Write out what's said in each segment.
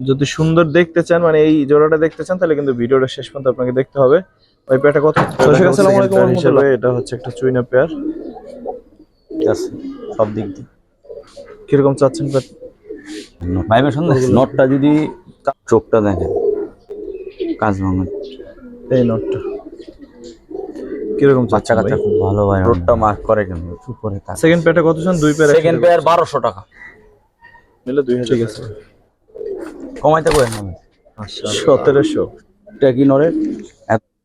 যদি সুন্দর দেখতে চান মানে এই জোড়াটা দেখতে চান তাহলে কিন্তু ভিডিওটা শেষ পর্যন্ত আপনাকে দেখতে হবে। ওই পেয়ারটা কত? আসসালামু আলাইকুম second হিসেবে এটা হচ্ছে একটা চুইনা পেয়ার। সব দিক দিয়ে। কীরকম চাচ্ছেন সন্ধ্যা নটটা যদি চোখটা দেখেন কাজ ভাঙে। এই নোটটা কীরকম বাচ্চা কাচ্চা খুব ভালো ভাই রোডটা মার্ক করে কেন উপরে সেকেন্ড পেয়ারটা কত চান দুই পেয়ার সেকেন্ড পেয়ার বারোশো টাকা। মিলে দুই ঠিক আছে। কমাইতে না সতেরোশো। এটা কি নরে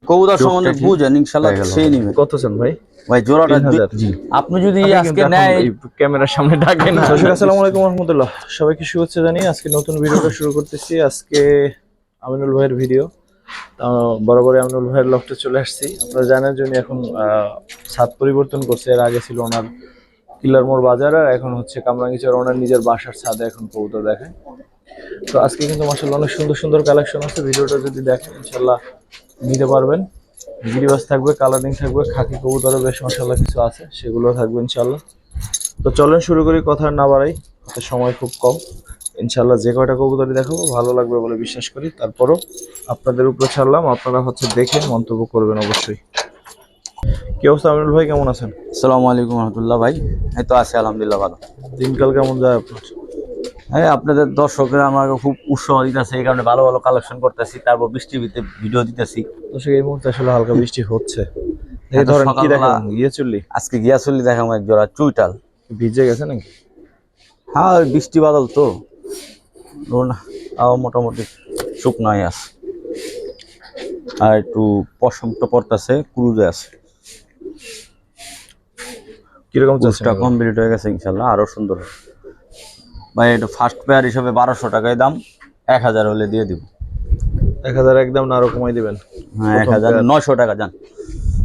কবুতর সম্বন্ধে বুঝেন ইনশাল্লাহ সেই নিবে। কত চান ভাই? ভাই জোড়াটা জি। আপনি যদি আজকে নেয় ক্যামেরার সামনে ডাকে না। দর্শক আসসালামু আলাইকুম রহমতুল্লাহ। সবাইকে শুভেচ্ছা জানিয়ে আজকে নতুন ভিডিওটা শুরু করতেছি। আজকে আমিনুল ভাইয়ের ভিডিও। বরাবরই আমিনুল ভাইয়ের লফটে চলে আসছি। আপনারা জানেন যিনি এখন আহ, ছাদ পরিবর্তন করছে। এর আগে ছিল ওনার কিল্লার মোড় বাজার আর এখন হচ্ছে কামরাঙ্গিচর ওনার নিজের বাসার ছাদে এখন কবুতর দেখায়। তো আজকে কিন্তু মাসাল্লাহ অনেক সুন্দর সুন্দর কালেকশন আছে। ভিডিওটা যদি দেখেন ইনশাল্লাহ নিতে পারবেন। গিরিবাস থাকবে কালারিং থাকবে খাকি কবুতরও বেশ মশাল্লাহ কিছু আছে সেগুলো থাকবে ইনশাল্লাহ তো চলেন শুরু করি কথা না বাড়াই সময় খুব কম। ইনশাল্লাহ যে কয়টা কবুতরই দেখাবো ভালো লাগবে বলে বিশ্বাস করি। তারপরও আপনাদের উপরে ছাড়লাম আপনারা হচ্ছে দেখে মন্তব্য করবেন অবশ্যই। কি অবস্থা আমিনুল ভাই কেমন আছেন? আসসালামু আলাইকুম রহমতুল্লাহ ভাই। এই তো আছে আলহামদুলিল্লাহ ভালো। দিনকাল কেমন যায় আপনার? হ্যাঁ আপনাদের দর্শকরা আমাকে খুব উৎসাহ দিতেছে এই কারণে ভালো ভালো কালেকশন করতেছি তারপর বৃষ্টি ভিতরে ভিডিও দিতেছি। সে এই মুহূর্তে আসলে হালকা বৃষ্টি হচ্ছে। এই ধরেন কি সকালবেলা- দেখান গিয়ে চললি? আজকে গিয়াসুল্লি দেখাম এক জোড়া চুইটাল। ভিজে গেছে নাকি? হ্যাঁ ওই বৃষ্টি বাদল তো। ধরুন তাও মোটামুটি শুকনাই আছে। আর একটু পশম পশমটা পড়তেছে ক্রুজে আছে। কীরকম কমপ্লিট হয়ে গেছে ইনশাল্লাহ আরও সুন্দর হবে। ভাই এটা ফার্স্ট পেয়ার হিসেবে বারোশো টাকায় দাম এক হাজার হলে দিয়ে দিব। এক হাজার একদম না আরও কমাই দিবেন। হ্যাঁ এক হাজার। নয়শো টাকা যান।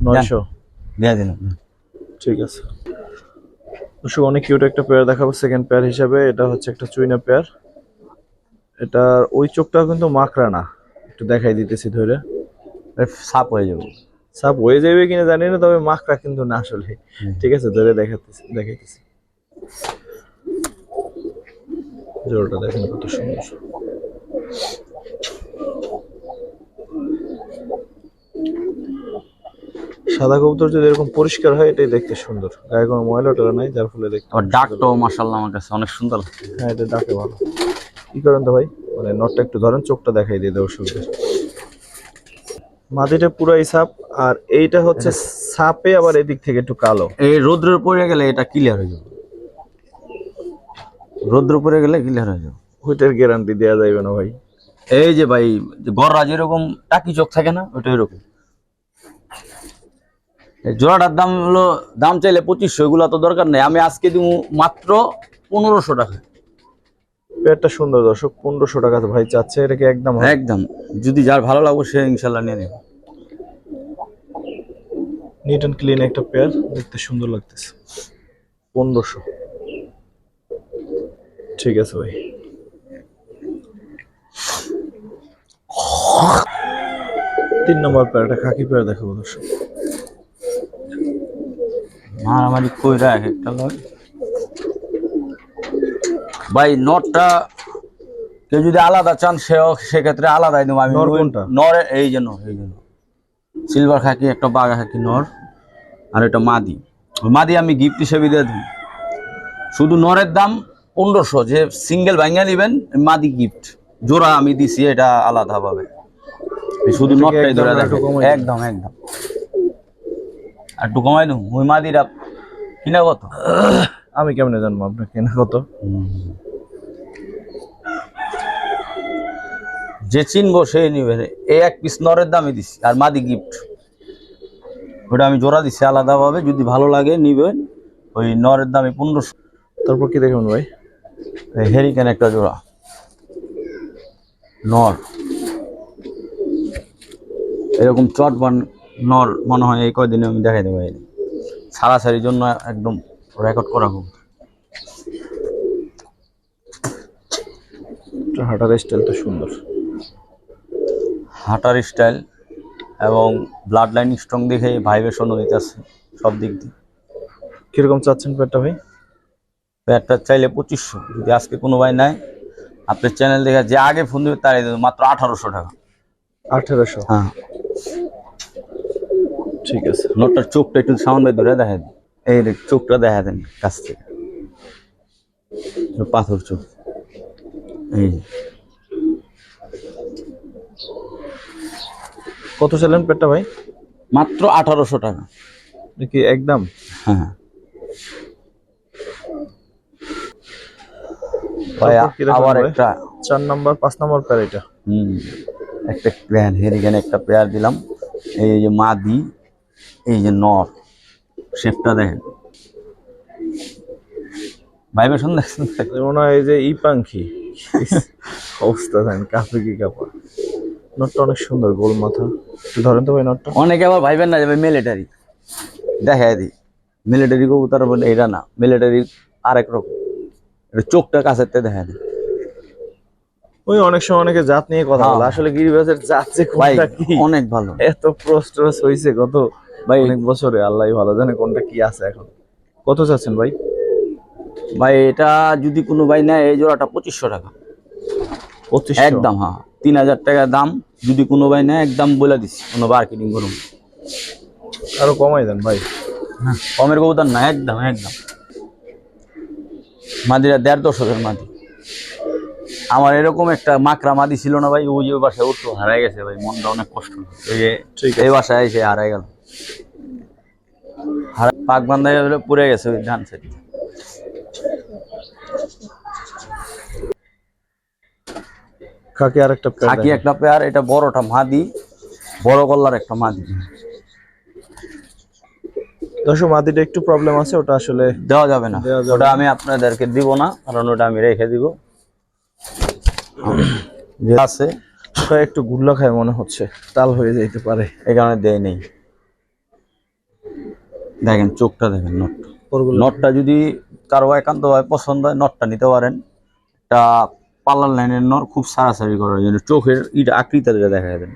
নয়শো। দিয়ে দিন। ঠিক আছে। দর্শক অনেক কিউট একটা পেয়ার দেখাবো সেকেন্ড পেয়ার হিসাবে। এটা হচ্ছে একটা চুইনা পেয়ার এটার ওই চোখটা কিন্তু মাকড়া না। একটু দেখাই দিতেছি ধরে। সাপ হয়ে যাব। সাপ হয়ে যাবে কিনা জানি না তবে মাকড়া কিন্তু না আসলে ঠিক আছে ধরে দেখাতেছি দেখাইতেছি। জোরটা দেখেন কত সুন্দর। সাদা কবুতর যদি এরকম পরিষ্কার হয় এটাই দেখতে সুন্দর। গায়ে কোনো ময়লা টয়লা নাই যার ফলে দেখতে আর ডাকটাও মাসাল্লাহ আমার কাছে অনেক সুন্দর। হ্যাঁ এটা ডাকে ভালো। কি করেন তো ভাই? মানে নটটা একটু ধরেন চোখটা দেখাই দিয়ে দর্শকদের মাটিটা পুরাই সাপ আর এইটা হচ্ছে সাপে আবার এদিক থেকে একটু কালো। এই রোদ্রের পড়ে গেলে এটা ক্লিয়ার হয়ে যাবে। রোদ্র পড়ে গেলে ক্লিয়ার হয়ে যাবে। ওইটার গ্যারান্টি দেওয়া যাবে না ভাই। এই যে ভাই গররা যেরকম টাকি চোখ থাকে না ওটা এরকম জোড়াটার দাম হলো দাম চাইলে পঁচিশশো এগুলো তো দরকার নেই। আমি আজকে দিব মাত্র পনেরোশো টাকা। পেয়ারটা সুন্দর দর্শক পনেরোশো টাকা তো ভাই চাচ্ছে এটাকে একদম? একদম। যদি যার ভালো লাগবে সে ইনশাল্লাহ নিয়ে নেবে। নিট অ্যান্ড ক্লিন একটা পেয়ার দেখতে সুন্দর লাগতেছে। পনেরোশো। ঠিক আছে ভাই। তিন নম্বর পেয়ারটা খাকি পেয়ার দেখাবো দর্শক। মারামারি কইরা এক একটা লয়। ভাই নটটা কেউ যদি আলাদা চান সেও সেক্ষেত্রে আলাদাই দেবো। আমি নর এই যে নর এই যে নর। সিলভার খাকি একটা বাঘা খাকি নর আর এটা মাদি। মাদি আমি গিফট হিসেবে দিয়ে দিই শুধু নরের দাম পনেরোশো যে সিঙ্গেল ভাঙিয়া নেবেন মাদি গিফট জোড়া আমি দিছি এটা আলাদা ভাবে শুধু নটটাই ধরে? একদম একদম। আর একটু কমাই দেবো ওই মাদিরা কিনা কত? আমি কেমনে জানব আপনার কেনা কত? যে চিনবো সে নিবে। এই এক পিস নরের দামে দিছি আর মাদি গিফট ওটা আমি জোড়া দিছি আলাদাভাবে যদি ভালো লাগে নিবেন ওই নরের দামে পনেরোশো। তারপর কি দেখবেন ভাই? হেরিকেন একটা জোড়া। নর এরকম চট বান নর মনে হয় এই কয়দিনে আমি দেখাই দেবো এই সারাসারির জন্য একদম রেকর্ড করা হোক। একটু স্টাইল তো সুন্দর। হাঁটার স্টাইল এবং ব্লাড লাইন স্ট্রং দেখে ভাইব্রেশনও দিতেছে সব দিক দিয়ে। কীরকম চাচ্ছেন পেয়ারটা ভাই? প্যাটটা চাইলে পঁচিশশো যদি আজকে কোনো ভাই নাই আপনার চ্যানেল দেখে যে আগে ফোন দেবে তারাই দেবে মাত্র আঠারোশো টাকা। আঠেরোশো? হ্যাঁ। ঠিক আছে। নোটটার চোখটা একটু সামনে ধরে দেখা দেন। এই চোখটা দেখা দেন কাছ থেকে। পাথর চোখ। এই কত চাইলেন পেটটা ভাই? মাত্র আঠারোশো টাকা। কি একদম? হ্যাঁ ভাই তারপর কি রাখলেন আবার একটা চার নাম্বার পাঁচ নাম্বার প্যার এটা? হুম একটা প্লেয়ার হেরিকেন একটা প্লেয়ার দিলাম। এই যে মাদি এই যে নর শেপটা দেখেন। ভাইবেশন দেখছেন যেমন হয় যে ই পাঙ্খি অবস্থা দেন কাপে কি কাপা নটটা অনেক সুন্দর গোল মাথা। একটু ধরেন তো ভাই নটটা। অনেকে আবার ভাইবেন না যাবে মিলিটারি দেখায় দিই মিলিটারি কবুতর বলে এটা না। মিলিটারি আরেক রকম। চোখটা কাছের থেকে দেখা দিই ওই অনেক সময় অনেকে জাত নিয়ে কথা বলে। হ্যাঁ। আসলে গিরিবাজের জাত যে কোনটা কি? অনেক ভালো। এত প্রস্ট্রস হয়েছে কত? ভাই অনেক বছরে আল্লাহ ভালো জানে কোনটা কি আছে এখন। কত চাচ্ছেন ভাই? ভাই এটা যদি কোনো ভাই নেয় এই জোড়াটা পঁচিশশো টাকা। পঁচিশ একদম হ্যাঁ। তিন হাজার টাকা দাম। যদি কোনো ভাই নেয় একদম বলে দিচ্ছি। কোনো মার্কেটিং করুন। আরও কমাই দেন ভাই। কমের কবুতর না একদম একদম। মাদিরা দেড় দশ হাজার মাদি আমার এরকম একটা মাকড়া মাদি ছিল না ভাই ওই যে ওই বাসায় উঠতো হারাই গেছে ভাই মনটা অনেক কষ্ট। এই যে এই বাসায় এসে হারাই গেল। হারা পাক বান্ধা পুড়ে গেছে ওই ধান সেট কাকে আর একটা থাকি একটা পেয়ার এটা বড়টা মাদি বড় গল্লার একটা মাদি। দশ মাদিটা একটু প্রবলেম আছে ওটা আসলে দেওয়া যাবে না। ওটা আমি আপনাদেরকে দিব না কারণ ওটা আমি রেখে দিব। যে আছে ওটা একটু গুল্লা খায় মনে হচ্ছে তাল হয়ে যাইতে পারে। এই কারণে দেয় নেই। দেখেন চোখটা দেখেন নটটা নটটা যদি কারও একান্তভাবে পছন্দ হয় নটটা নিতে পারেন। একটা পার্লার লাইনের নর খুব সারাসারি করার জন্য চোখের ইট আকৃতিটা দেখা দেন।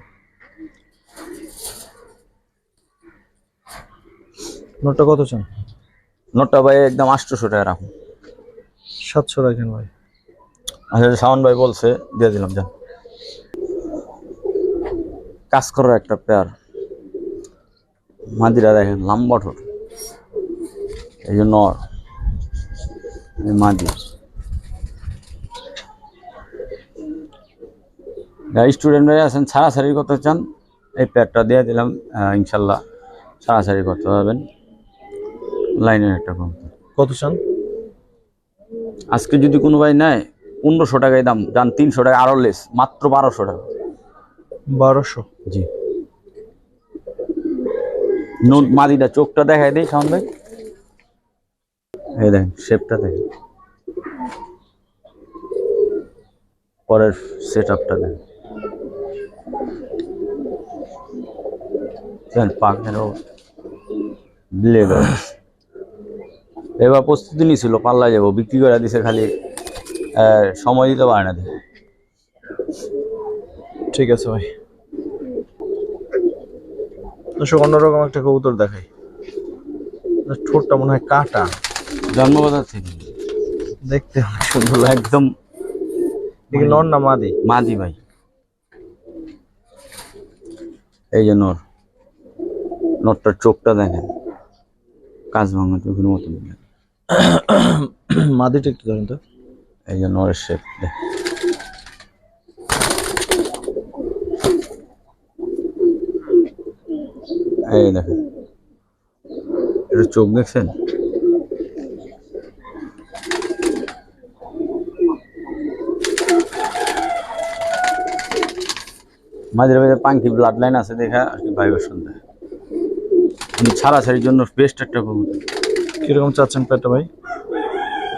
নোটটা কত চান? নোটটা ভাই একদম আটশোশো টাকা রাখুন। সাতশো রাখেন ভাই। আচ্ছা শাওন ভাই বলছে দিয়ে দিলাম যান। কাজ করার একটা পেয়ার মাদিরা দেখেন লম্বা ঠোঁট। এই যে নর। এই মাদি। স্টুডেন্ট ভাই আছেন ছাড়াছাড়ি করতে চান এই প্যাডটা দিয়ে দিলাম ইনশাল্লাহ ছাড়াছাড়ি করতে পারবেন। লাইনের একটা কম কত চান? আজকে যদি কোনো ভাই নেয় পনেরোশো টাকায় দাম যান তিনশো টাকা আরও লেস মাত্র বারোশো টাকা। বারোশো? জি। নোট মাদিটা চোখটা দেখায় দিই সামনে ভাই। এই দেখেন শেপটা দেখেন। পরের সেট আপটা দেখেন পাখের ব্লেড এবার প্রস্তুতি নিয়েছিল পাল্লা যাব বিক্রি করে দিছে খালি সময় দিতে পারে না ঠিক আছে ভাই। অন্যরকম একটা কবুতর দেখাই। ঠোঁটটা মনে হয় কাটা। জন্মগত থেকে। দেখতে অনেক সুন্দর। একদম নর না মাদি? মাদি ভাই। এই যে নর। নরটার চোখটা দেখেন। কাজ ভাঙা চোখের মতন মাদিটা একটু ধরেন তো। এই যে নরের শেপ এই দেখেন। এটা চোখ দেখছেন? মাঝে মাঝে পাঙ্কি ব্লাড লাইন আছে, দেখা, আর কি ভাইবেশন দেয় কিন্তু ছাড়াছাড়ির জন্য বেস্ট একটা কবুতর। কীরকম চাচ্ছেন পেটটা ভাই?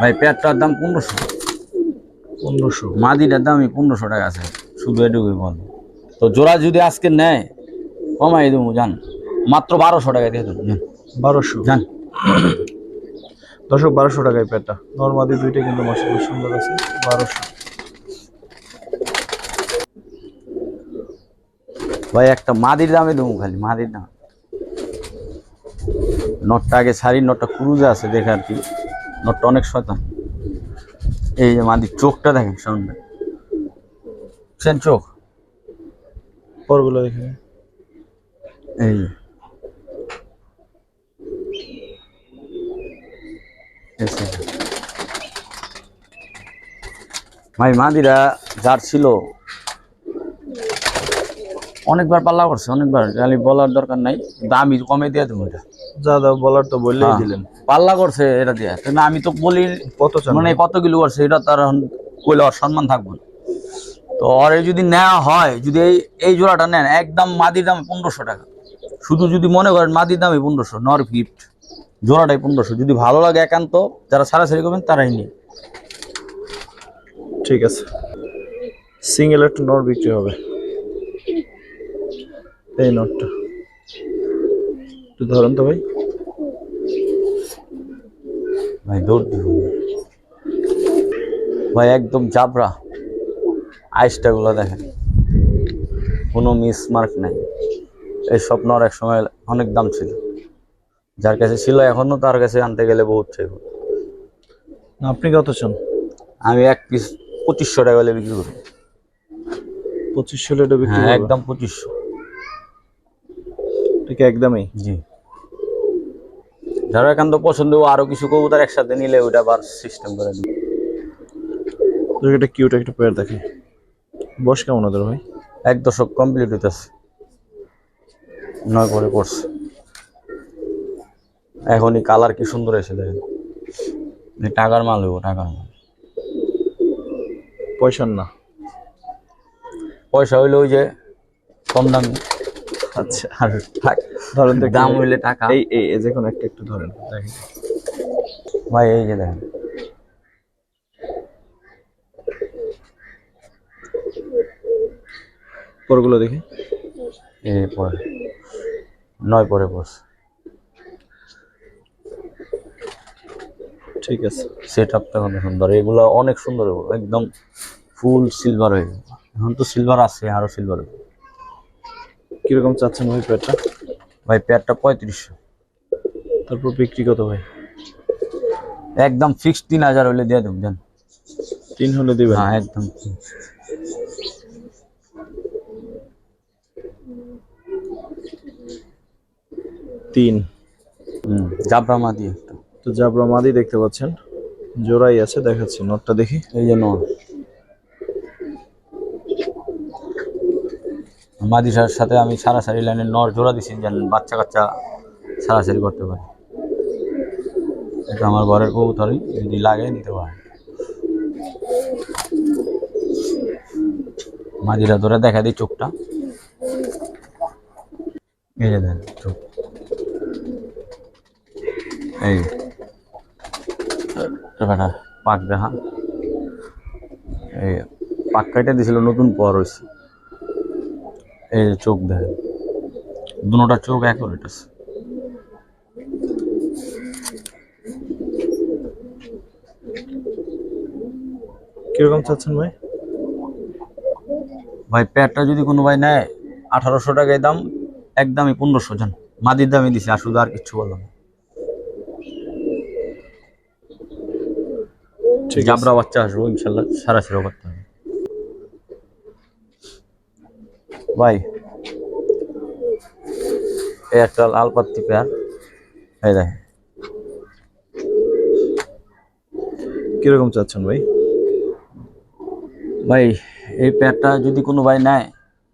ভাই পেটটার দাম পনেরোশো। পনেরোশো। মাদিটার দামই পনেরোশো টাকা আছে। শুধু এটুকুই বল। তো জোড়া যদি আজকে নেয় কমাই দেবো জান। মাত্র বারোশো টাকা দিয়ে দেবো জান। বারোশো? জান। দর্শক বারোশো টাকায় পেটটা। নর্মাদি দুইটা কিন্তু মশলা সুন্দর আছে। বারোশো। ভাই একটা মাদির দামে দেবো খালি মাদির দাম। নটটা আগে শাড়ি নটটা ক্রুজে আছে দেখে আর কি। নটটা অনেক শয়তান। এই যে মাদির চোখটা দেখেন সামনে। সেন চোখ? পরগুলো দেখে এই। ভাই মাদিরা যার ছিল অনেকবার পাল্লা করছে অনেকবার। খালি বলার দরকার নাই দামি কমে দিয়ে দেবো এটা। যা দাও বলার তো বললেই হ্যাঁ। দিলেন। পাল্লা করছে এটা দিয়ে আমি তো বলি কত মানে কত কিলো করছে এটা তার কইলে ওর সম্মান থাকবে না। তো ওরে যদি নেওয়া হয় যদি এই এই জোড়াটা নেন একদম মাদির দাম পনেরোশো টাকা। শুধু যদি মনে করেন মাদির দামই পনেরোশো নর গিফট জোড়াটাই পনেরোশো। যদি ভালো লাগে একান্ত যারা সারাসারি করবেন তারাই নিয়ে ঠিক আছে। সিঙ্গেল একটা নর বিক্রি হবে। এই নটটা। একটু ধরেন তো ভাই। ভাই দৌড় দিব ভাই একদম জাবরা। আইসটা গুলো দেখেন। কোনো মিস মার্ক নাই। এই স্বপ্নর এক সময় অনেক দাম ছিল। যার কাছে ছিল এখনও তার কাছে আনতে গেলে বহুত চাইব। না, আপনি কত চান? আমি এক পিস পঁচিশশো টাকা বিক্রি করি পঁচিশশো লিটার বিক্রি হ্যাঁ একদম পঁচিশশো। ঠিক একদমই। জি। যারা একান্ত পছন্দ আরও কিছু কবুতর একসাথে নিলে ওটা আবার সিস্টেম করে দিই তো এটা কিউট একটা পেয়ার দেখে। বয়স কেমন ওদের ভাই? এক দশক কমপ্লিট হইতেছে। নয় করে পড়ছে। এখনই কালার কি সুন্দর এসে দেখেন। টাকার মাল হইব টাকার মাল। পয়সার না। পয়সা হইলে ওই যে কম দামি। আচ্ছা আর ধরেন তো দাম হইলে টাকা। এই এই এই যে কোনো একটা একটু ধরেন দেখেন। ভাই এই যে দেখেন। পরগুলো দেখি। এই পরে। নয় পরে ঠিক আছে। সেট আপটা কত সুন্দর। এগুলো অনেক সুন্দর একদম ফুল সিলভার হয়ে এখন তো সিলভার আছে আরও সিলভার হবে কীরকম চাচ্ছেন ভাই পেয়ারটা? ভাই পেয়ারটা পঁয়ত্রিশশো। তারপর বিক্রি কত ভাই? একদম ফিক্সড তিন হাজার হলে দিয়ে দেবো জান। তিন হলে দিবেন? হ্যাঁ একদম। তিন। হুম জাবরা মাদি একটা। তো জাবরা মাদি দেখতে পাচ্ছেন। জোড়াই আছে দেখাচ্ছি নটটা দেখি। এই জন্য মাদিসার সাথে আমি সারাসারি লাইনে নর জোড়া দিছি, যেন বাচ্চা কাচ্চা সারাসারি করতে পারে। এটা আমার ঘরের কবুতরই, যদি লাগে নিতে পারে। মাদিরা ধরে দেখা দিই চোখটা। এই দেন চোখ। এই পাক দেখা। এই পাক কাইটা দিছিল, নতুন পর হয়েছে এই যে চোখ দেখেন দুটা চোখ অ্যাকুরেট আছে। কীরকম চাচ্ছেন ভাই? ভাই প্যাডটা যদি কোনো ভাই নেয় আঠারোশো টাকায় দাম একদমই পনেরোশো জান। মাদির দামই দিছি আর শুধু আর কিচ্ছু বললাম জাবরা বাচ্চা আসব ইনশাল্লাহ সারা সেরা হবে ভাই এই একটা লাল পাত্তি পেয়ার। এই দেখেন। কীরকম চাচ্ছেন ভাই? ভাই এই প্যাডটা যদি কোনো ভাই নেয়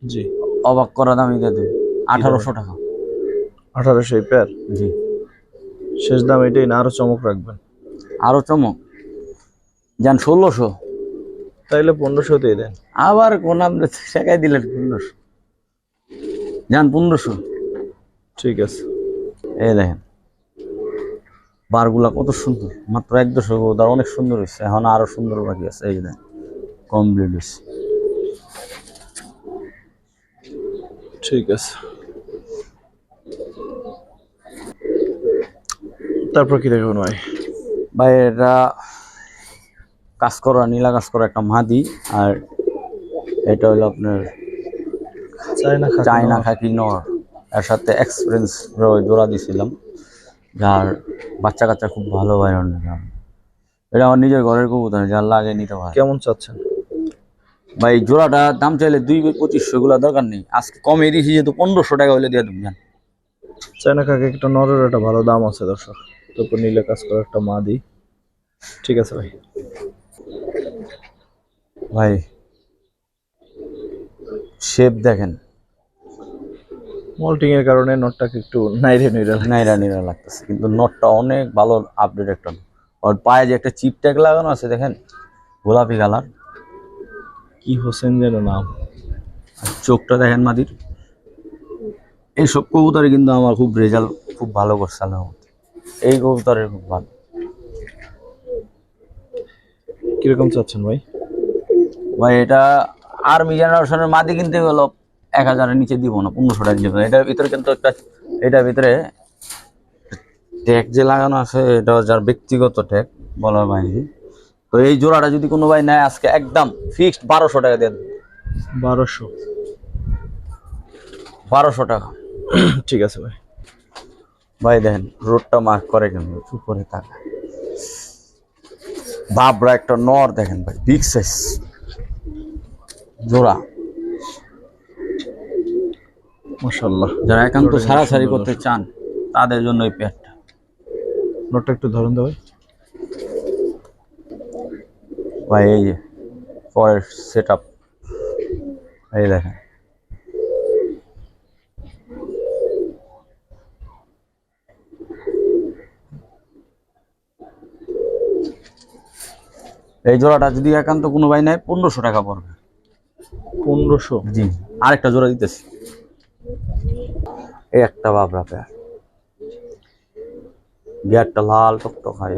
জি। অবাক করা দামই দিয়ে দেবে। আঠারোশো টাকা। আঠারোশো এই পেয়ার? জি। শেষ দাম এটাই না আরও চমক রাখবেন। আরও চমক? যান ষোলোশো। তাইলে পনেরোশোতেই দেন। আবার কোন আপনি টাকায় দিলেন পনেরোশো। যান পনেরোশো। ঠিক আছে। এই দেখেন বারগুলা কত সুন্দর। মাত্র এক দশক তার অনেক সুন্দর হয়েছে। এখন আরও সুন্দর বাকি আছে। এই দেখেন কমপ্লিট হয়েছে। ঠিক আছে। তারপর কি দেখুন ভাই? ভাই এটা কাজ করা নীলা কাজ করা একটা মাদি আর এটা হলো আপনার চায়না খাকি নর এর সাথে এক্সপিরিয়েন্স জোড়া দিছিলাম। যার বাচ্চা কাচ্চা খুব ভালো ভাই অনেক এটা আমার নিজের ঘরের কবুতর যার লাগে নিতে পারে কেমন চাচ্ছেন? ভাই জোড়াটা দাম চাইলে দুই পঁচিশশো এগুলো দরকার নেই। আজকে কমে দিয়েছি যেহেতু পনেরোশো টাকা হলে দিয়ে দেবেন চায়না কাকে একটা নরের একটা ভালো দাম আছে দর্শক। তারপর নীলে কাজ করা একটা মা দিই ঠিক আছে ভাই। ভাই শেপ দেখেন। মল্টিং এর কারণে নটটাকে একটু নাইরে নাইরে নাইরা নিরা লাগতেছে কিন্তু নটটা অনেক ভালো আপডেট একটা। আর পায়ে যে একটা চিপ ট্যাগ লাগানো আছে দেখেন গোলাপি কালার কি হোসেন যেন নাম। চোখটা দেখেন মাদির। এইসব কবুতরে কিন্তু আমার খুব রেজাল্ট খুব ভালো করছে রহমতে। এই কবুতরের খুব ভালো। কীরকম চাচ্ছেন ভাই? ভাই এটা আর্মি জেনারেশনের মাদি কিনতে গেল এক হাজারের নিচে দিব না পনেরোশো টাকা দিব এটার ভিতরে কিন্তু একটা এটার ভিতরে ট্যাগ যে লাগানো আছে এটা যার ব্যক্তিগত ট্যাগ বলার বাইরে। তো এই জোড়াটা যদি কোনো ভাই নেয় আজকে একদম ফিক্সড বারোশো টাকা দেন। বারোশো। বারোশো টাকা। ঠিক আছে ভাই। ভাই দেখেন রোডটা মার্ক করে কেন উপরে টাকা বাবরা একটা নর দেখেন ভাই বিগ সাইজ জোড়া। মাশাল্লাহ যারা একান্ত সারাসারি সুন্দর করতে চান তাদের জন্য এই পেয়ারটা নোটটা একটু ধরুন তো ভাই। ভাই এই যে পরের সেট আপ এই দেখেন। এই জোড়াটা যদি একান্ত কোনো ভাই নেয় পনেরোশো টাকা পড়বে। পনেরোশো? জি আরেকটা জোড়া দিতেছি। এই একটা বাবরা পেয়ার গিয়ারটা লাল টকটক হয়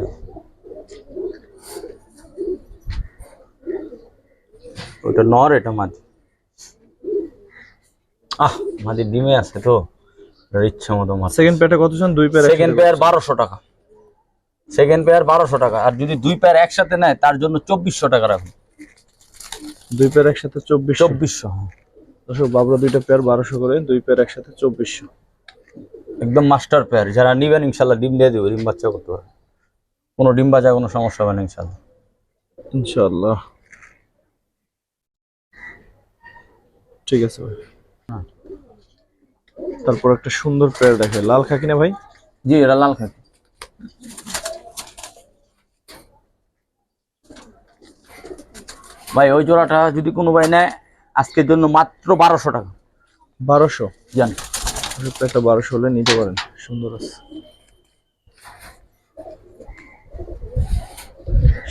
ওইটা নর এটা মাদি আহ মাদি ডিমে আছে তো ইচ্ছে মতো মাছ। সেকেন্ড পেয়ারটা কত চান? দুই পেয়ার সেকেন্ড পেয়ার বারোশো টাকা। সেকেন্ড পেয়ার বারোশো টাকা। আর যদি দুই পেয়ার একসাথে নেয় তার জন্য চব্বিশশো টাকা রাখুন। দুই পেয়ার একসাথে চব্বিশ চব্বিশশো দর্শক বাবরা দুইটা পেয়ার বারোশো করে দুই পেয়ার একসাথে চব্বিশশো। একদম মাস্টার পেয়ার যারা নিবেন ইনশাল্লাহ ডিম দিয়ে দেবো ডিম বাচ্চা করতে পারে কোনো ডিম বাচ্চা কোনো সমস্যা হবে না ইনশাল্লাহ। ইনশাআল্লাহ ঠিক আছে ভাই। তারপর একটা সুন্দর পেয়ার দেখে লাল খাকি না ভাই? জি এটা লাল খাকি। ভাই ওই জোড়াটা যদি কোনো ভাই নেয় আজকের জন্য মাত্র বারোশো টাকা। বারোশো? জান। পেয়ারটা বারোশো হলে নিতে পারেন। সুন্দর আছে।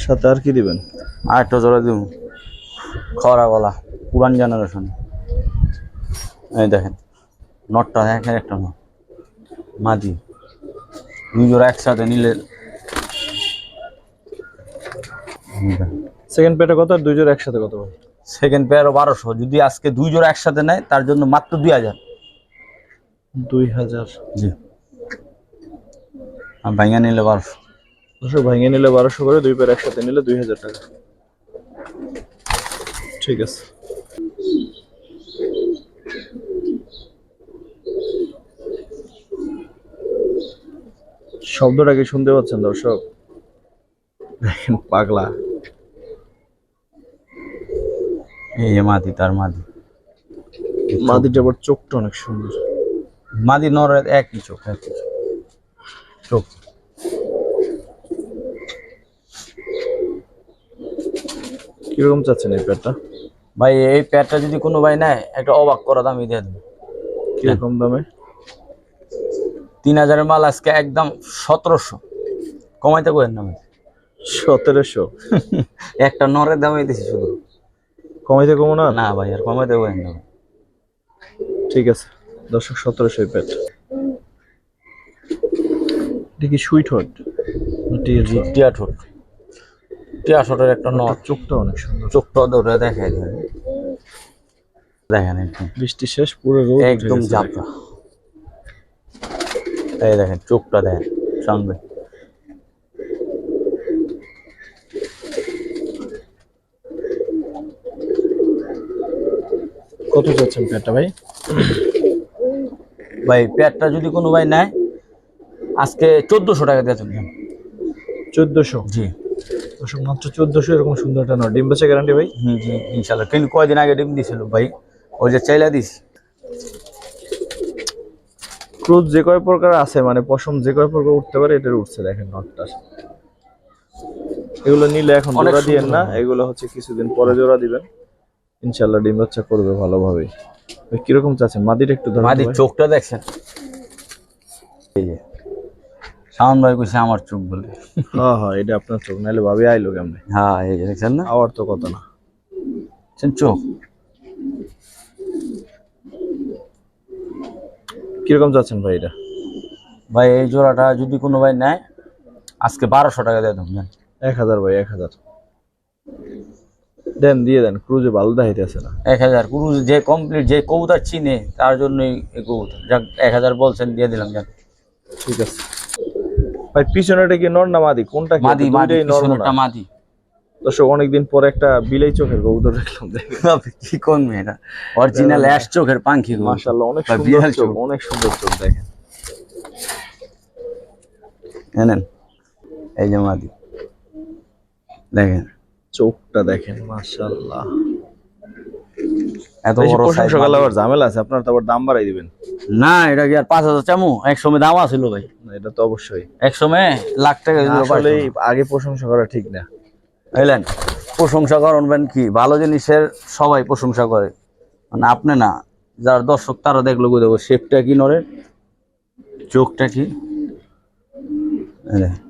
সাথে আর কি দিবেন? আর একটা জোড়া দিব। খরা গলা পুরান জেনারেশন এই দেখেন নটটা দেখেন একটা নট মাদি। দুই জোড়া একসাথে নিলে সেকেন্ড পেয়ারটা কত? আর দুই জোড়া একসাথে কত? সেকেন্ড পেয়ারও বারোশো। যদি আজকে দুই জোড়া একসাথে নেয় তার জন্য মাত্র দুই হাজার। দুই হাজার। জি। আর নিলে বারোশো। নিলে বারোশো করে দুই পেয়ার একসাথে নিলে দুই হাজার টাকা। ঠিক আছে। শব্দটা কি শুনতে পাচ্ছেন দর্শক? দেখেন পাগলা। এই যে মাদি তার মাদি। মাদিটা আবার চোখটা অনেক সুন্দর। মাদি নর একই চোখ চোখ। কীরকম চাচ্ছেন এই পেয়ারটা ভাই এই প্যাডটা যদি কোনো ভাই নেয় একটা অবাক করা দামই দিয়ে দেবে। কীরকম দামে? তিন হাজারের মাল আজকে একদম সতেরোশো। কমাইতে করেন না সতেরোশো? একটা নরের দামই দিছি শুধু। কমাইতে কমো না? না ভাই আর কমাইতে করেন না ঠিক আছে। দর্শক সতেরোশো এই পেয়ারটা দেখি সুইট হট? জি টিয়া ঠোঁট? টিয়া ঠোঁটের একটা নর চোখটা অনেক সুন্দর। চোখটা ধরে দেখাই দেন। দেখেন বৃষ্টি শেষ পুরো রোদ একদম। জাপড়া এই দেখেন চোখটা দেখেন সঙ্গে কত চাচ্ছেন পেয়ারটা ভাই? ভাই পেটটা যদি কোনো ভাই নেয় আজকে চোদ্দশো টাকা দিয়ে চলবেন চোদ্দশো? জি। দর্শক মাত্র চোদ্দশো এরকম সুন্দর একটা নয় ডিম বেচা গ্যারান্টি ভাই? হুম জি ইনশাল্লাহ। কিন্তু কয়দিন আগে ডিম দিছিল ভাই? ওই যে চাইলা দিস। ক্রুজ যে কয় প্রকার আছে মানে পশম যে কয় প্রকার উঠতে পারে এটার উঠছে দেখেন নটটা। এগুলো নিলে এখন জোড়া দিয়েন না এগুলো হচ্ছে কিছুদিন পরে জোড়া দিবেন। ইনশাল্লাহ ডিম বাচ্চা করবে ভালোভাবে কীরকম চাচ্ছেন? মাদিটা একটু মাদির চোখটা দেখছেন? এই যে। শাওন ভাই কইছে আমার চোখ বলে। হ্যাঁ হ্যাঁ এটা আপনার চোখ নাহলে ভাবে আইলো কেমনে? হ্যাঁ এই যে দেখছেন না? আওয়ার তো কত না। চোখ? কীরকম চাচ্ছেন ভাই এটা? ভাই এই জোড়াটা যদি কোনো ভাই নেয় আজকে বারোশো টাকা দিয়ে দেবেন এক হাজার ভাই এক হাজার। দেন দিয়ে দেন ক্রুজে ভালো দেখাইতেছে না। এক হাজার পুরো যে কমপ্লিট যে কবুতর চিনে তার জন্যই কবুতর। যাক এক হাজার বলছেন দিয়ে দিলাম যাক। ঠিক আছে। ভাই পিছনেটা কি নর না মাদি? কোনটা কি? মাদি মাদি না? মাদি। দর্শক অনেকদিন পরে একটা বিলাই চোখের কবুতর দেখলাম কি করবে এটা অরিজিনাল অ্যাশ চোখের পাখি। মাশাআল্লাহ অনেক সুন্দর চোখ চোখ। অনেক সুন্দর চোখ দেখেন। জানেন এই যে মাদি। দেখেন। চোখটা দেখেন মাশাআল্লাহ। এত বড় করলে মাদি। আবার ঝামেলা আছে আপনার তো আবার দাম বাড়াই দিবেন। না এটা কি আর পাঁচ হাজার চামু? এক সময় দাম আছিল ভাই। এটা তো অবশ্যই। এক সময় লাখ টাকা আসলে আগে প্রশংসা করা ঠিক না। বুঝলেন? প্রশংসা করবেন কি ভালো জিনিসের সবাই প্রশংসা করে। মানে আপনি না যার দর্শক তারা দেখল বুঝে দেবো শেপটা কি নরে চোখটা কি এই দেখেন।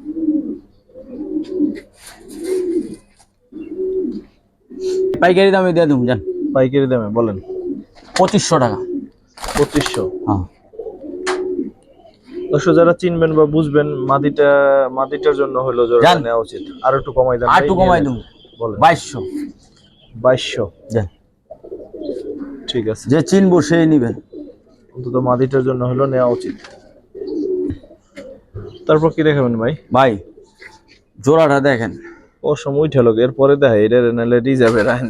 পাইকারি দামে দিয়ে দেবো জান। পাইকারি দামে বলেন। পঁচিশশো টাকা। পঁচিশশো। হ্যাঁ। দর্শক যারা চিনবেন বা বুঝবেন মাদিটা মাদিটার জন্য হলো জোড়া নেওয়া উচিত। আর একটু কমাই দেন। আর একটু কমাই দেবো। বলেন। বাইশশো। বাইশশো। জান। ঠিক আছে। যে চিনবো সেই নিবেন অন্তত মাদিটার জন্য হলো নেওয়া উচিত। তারপর কি দেখাবেন ভাই? ভাই জোড়াটা দেখেন। ও সময় ঠেলো এরপরে দেখে এটা নাহলে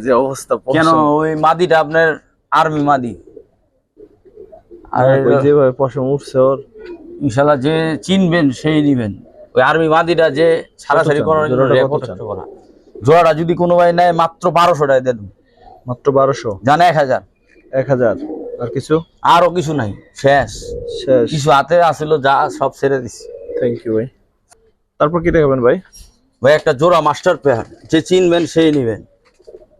যে অবস্থা কেন? ওই মাদিটা আপনার আর্মি মাদি। আর আর যেভাবে পশম উঠছে ওর। ইনশাল্লাহ যে চিনবেন সেই নিবেন। ওই আর্মি মাদিটা যে চান? করার জন্য জোড়াটা যদি কোনো ভাই নেয় মাত্র বারোশো টাকা দেবো। মাত্র বারোশো? জানে এক হাজার। এক হাজার। আর কিছু? আরও কিছু নাই। শেষ। শেষ। কিছু হাতে আসিল যা সব ছেড়ে দিছি। থ্যাংক ইউ ভাই। তারপর কি দেখাবেন ভাই? ভাই একটা জোড়া মাস্টার পেয়ার যে চিনবেন সেই নিবেন।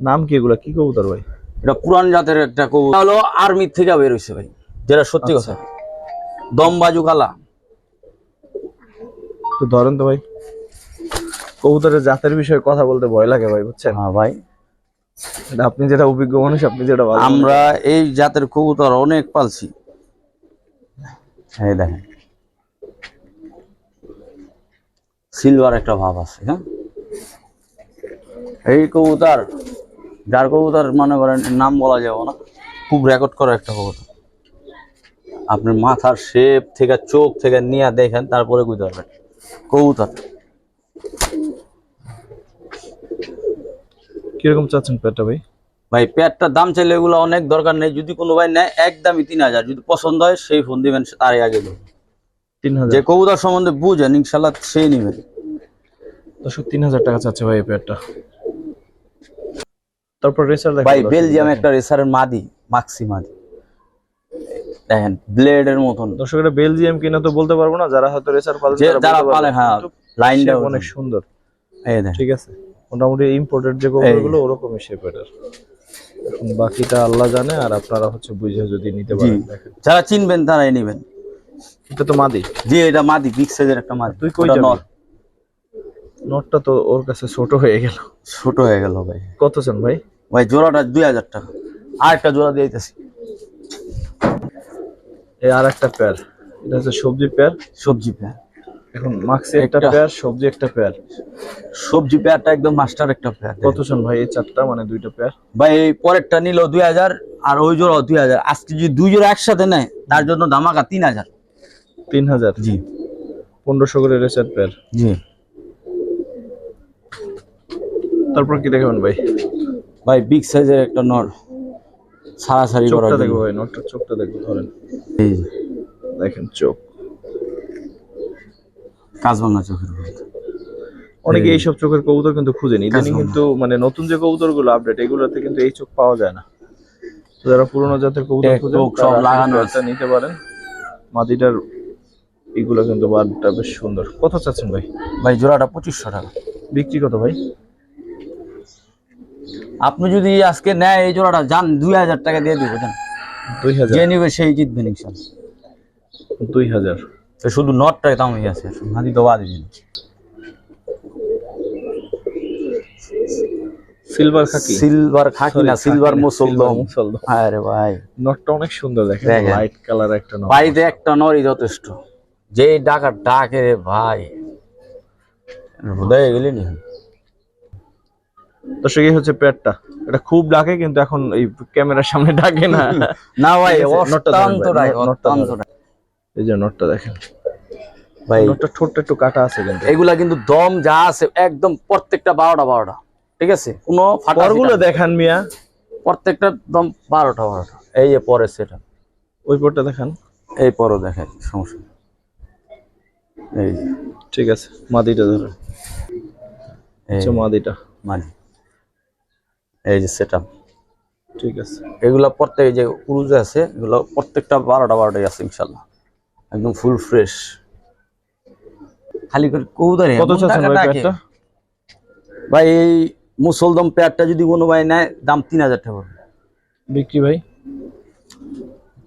নাম কি এগুলা? কি কবুতর ভাই? এটা পুরান জাতের একটা কবুতর। হলো আর্মির থেকে বের হয়েছে ভাই যেটা সত্যি আচ্ছা। কথা। দম বাজু কালা। একটু ধরেন তো ভাই। কবুতরের জাতের বিষয়ে কথা বলতে ভয় লাগে ভাই বুঝছেন? হ্যাঁ ভাই। এটা আপনি যেটা অভিজ্ঞ মানুষ আপনি যেটা আমরা এই জাতের কবুতর অনেক পালছি। এই দেখেন। সিলভার একটা ভাব আছে হ্যাঁ? এই কবুতর যার কবুতার মনে করেন নাম বলা যাবে না খুব রেকর্ড করা একটা কবুতর। আপনার মাথার শেপ থেকে চোখ থেকে নিয়ে দেখেন তারপরে বুঝতে পারবেন। কবুতর। কীরকম চাচ্ছেন পেটটা ভাই? ভাই পেয়ারটার দাম চাইলে এগুলো অনেক দরকার নেই। যদি কোনো ভাই নেয় একদমই তিন হাজার। যদি পছন্দ হয় সেই ফোন দিবেন তারই আগে দেবেন যে কবুতর সম্বন্ধে বুঝেন ইনশাল্লাহ সেই নিবেন দর্শক তিন হাজার টাকা চাচ্ছে ভাই এই পেটটা তারপর রেসার ভাই বেলজিয়াম একটা রেসারের মাদি মাক্সি মাদি। দেখেন ব্লেডের মতন। দর্শক এটা বেলজিয়াম কিনা তো বলতে পারব না যারা হয়তো রেসার পালন যে যারা পালে হ্যাঁ লাইনটা অনেক সুন্দর। এই দেখেন। ঠিক আছে। মোটামুটি ইম্পোর্টেড যে কবুতরগুলো ওরকমই শেপের বাকিটা আল্লাহ জানে আর আপনারা হচ্ছে বুঝে যদি নিতে পারেন যারা চিনবেন তারাই নিবেন। এটা তো মাদি। যে এটা মাদি বিগ সাইজের একটা মাদি। তুই কই যাবি। নোটটা তো ওর কাছে ছোট হয়ে গেল। ছোট হয়ে গেল ভাই। কত চান ভাই? ভাই জোড়াটা দুই হাজার টাকা। আর একটা জোড়া দিয়ে দিতেছি। এই আর একটা পেয়ার এটা হচ্ছে সবজি পেয়ার সবজি পেয়ার এখন মাক্সি একটা। পেয়ার সবজি একটা পেয়ার সবজি পেয়ারটা একদম মাস্টার একটা পেয়ার কত চান ভাই এই চারটা মানে দুইটা পেয়ার ভাই এই পরেরটা নিল দুই হাজার আর ওই জোড়া দুই হাজার। আজকে যদি দুই জোড়া একসাথে নেয় তার জন্য ধামাকা তিন হাজার। তিন হাজার জি। পনেরোশো করে রেসার পেয়ার জি। তারপর কি দেখাবেন ভাই? ভাই বিগ সাইজের একটা নর। সারাসারি করা চোখটা দেখো ভাই নোটটা চোখটা দেখো ধরেন। দেখেন চোখ। কাজ ভাঙা চোখের অনেকে এইসব চোখের কবুতর কিন্তু খুঁজেনি। ইদানিং কিন্তু মানে নতুন যে কবুতরগুলো আপডেট এগুলোতে কিন্তু এই চোখ পাওয়া যায় না। যারা পুরোনো জাতের কবুতর সব লাগানো নিতে পারেন। মাদিটার এগুলো কিন্তু বারটা বেশ সুন্দর। কত চাচ্ছেন ভাই? ভাই জোড়াটা পঁচিশশো টাকা। বিক্রি কত ভাই? আপনি যদি আজকে নেয় এই জোড়াটা যান দুই হাজার টাকা দিয়ে দিব জান দুই হাজার। যে নিবে সেই জিতবেন দুই হাজার। শুধু নটটাই দাম আছে হাতি তো বাদ দিন সিলভার খাকি? সিলভার খাকি না সিলভার মুসলদম। আরে ভাই। নটটা অনেক সুন্দর দেখেন। লাইট কালার একটা নট। পাইতে একটা নরই যথেষ্ট। যে ডাকা ডাকে রে ভাই। হৃদয়ে গেলি নি তো সেই হচ্ছে পেটটা। এটা খুব ডাকে কিন্তু এখন এই ক্যামেরার সামনে ডাকে না। না ভাই। এই যে নটটা দেখেন। ভাই নটটা ঠোঁটটা একটু কাটা আছে কিন্তু। এগুলা কিন্তু দম যা আছে একদম প্রত্যেকটা বারোটা বারোটা। ঠিক আছে? কোনো ফাটা পরগুলো ছিটা নেই। দেখান মিয়া। প্রত্যেকটা দম বারোটা বারোটা। এই যে পরে সেটা। ওই পরটা দেখান। এই পরও দেখেন সমস্যা। এই ঠিক আছে মাদিটা এই আচ্ছা মাদিটা। মানে এই যে সেটা ঠিক আছে। এগুলা প্রত্যেক যে উরুজে আছে এগুলো প্রত্যেকটা বারোটা বারোটাই আছে ইনশাল্লাহ। একদম ফুল ফ্রেশ খালি করে কৌদারে কত চাচ্ছেন ভাই এই মুসলদম পেয়ারটা যদি কোনো ভাই নেয় দাম তিন হাজার টাকা বিক্রি ভাই?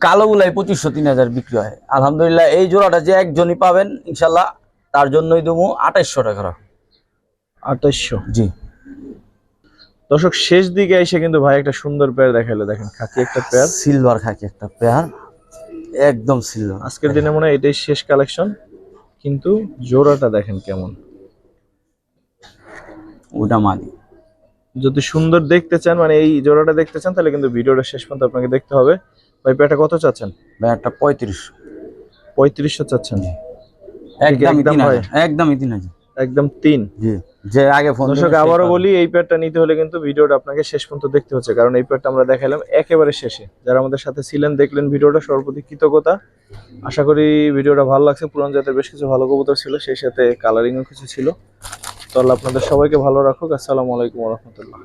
কালো গুলাই পঁচিশশো তিন হাজার বিক্রি হয়। আলহামদুলিল্লাহ এই জোড়াটা যে একজনই পাবেন ইনশাল্লাহ তার জন্যই দেবো আঠাইশশো টাকা। আঠাইশশো? জি। দর্শক শেষ দিকে এসে কিন্তু ভাই একটা সুন্দর পেয়ার দেখাল দেখেন খাকি একটা পেয়ার সিলভার খাকি একটা পেয়ার একদম সিলভার আজকের দিনে মনে হয় এটাই শেষ কালেকশন কিন্তু জোড়াটা দেখেন কেমন। ওটা মাদি। যদি সুন্দর দেখতে চান মানে এই জোড়াটা দেখতে চান তাহলে কিন্তু ভিডিওটা শেষ পর্যন্ত আপনাকে দেখতে হবে। ভাই পেয়ারটা কত চাচ্ছেন? পেয়ারটা পঁয়ত্রিশশো। পঁয়ত্রিশশো চাচ্ছেন? একদমই একদম তিন ভাই? হাজার একদমই তিন হাজার। একদম তিন। জি যে আগে ফোন দর্শক আবারও বলি এই প্যাডটা নিতে হলে কিন্তু ভিডিওটা আপনাকে শেষ পর্যন্ত দেখতে হচ্ছে কারণ এই প্যাডটা আমরা দেখালাম একেবারে শেষে। যারা আমাদের সাথে ছিলেন দেখলেন ভিডিওটা সর্বপ্রতি কৃতজ্ঞতা। আশা করি ভিডিওটা ভালো লাগছে। পুরান জাতের বেশ কিছু ভালো কবুতর ছিল সেই সাথে কালারিংও কিছু ছিল। তো আপনাদের সবাইকে ভালো রাখুক। আসসালামু আলাইকুম রহমতুল্লাহ।